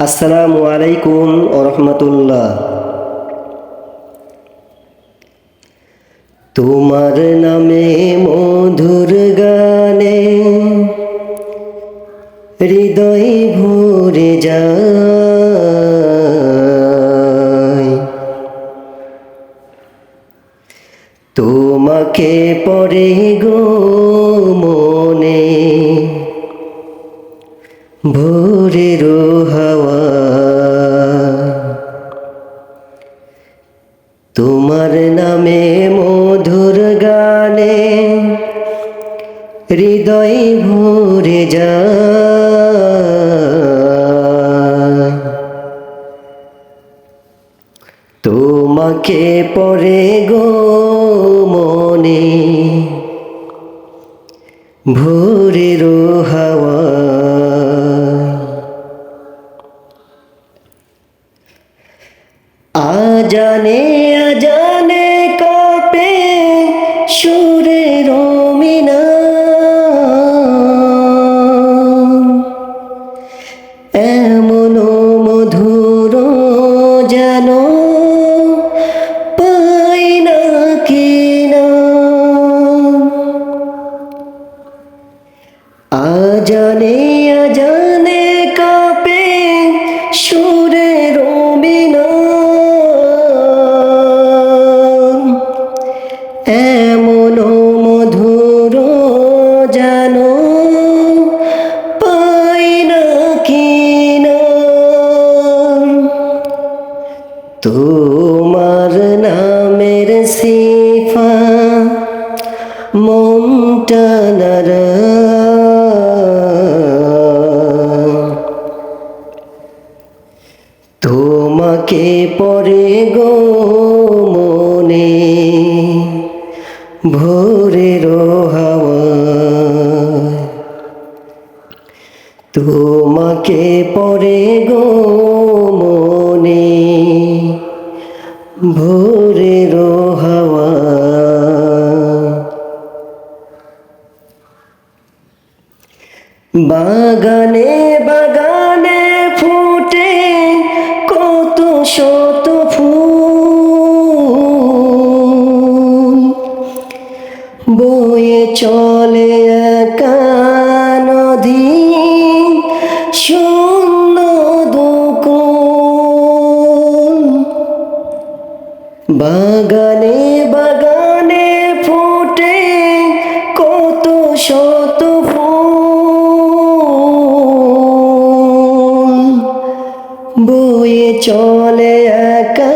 আসসালামু আলাইকুম ওরহমতুল্লাহ তোমার নামে মধুর গানে হৃদয় ভরে যায়। তোমাকে পরে গো মনে ভোরের হাওয়া। তোমার নামে মধুর গানে হৃদয় ভরে যায়। তোমাকে পরে গো মনে ভোরের হাওয়া। আজানে আজানে কাপে সুরের মিনা এমন মধুর যেন পাই না কিনা। আজানে তোমার নামের সিফা মনটা নারা তোমাকে পরে গো মনে ভোরের হাওয়া। তোমাকে পরে গো ভোরের হাওয়া। বাগানে বাগানে ফুটে কত শত ফুল। বয়ে চলে বাগানে বাগানে ফুটে কত শত ফুল। বয়ে চলে একা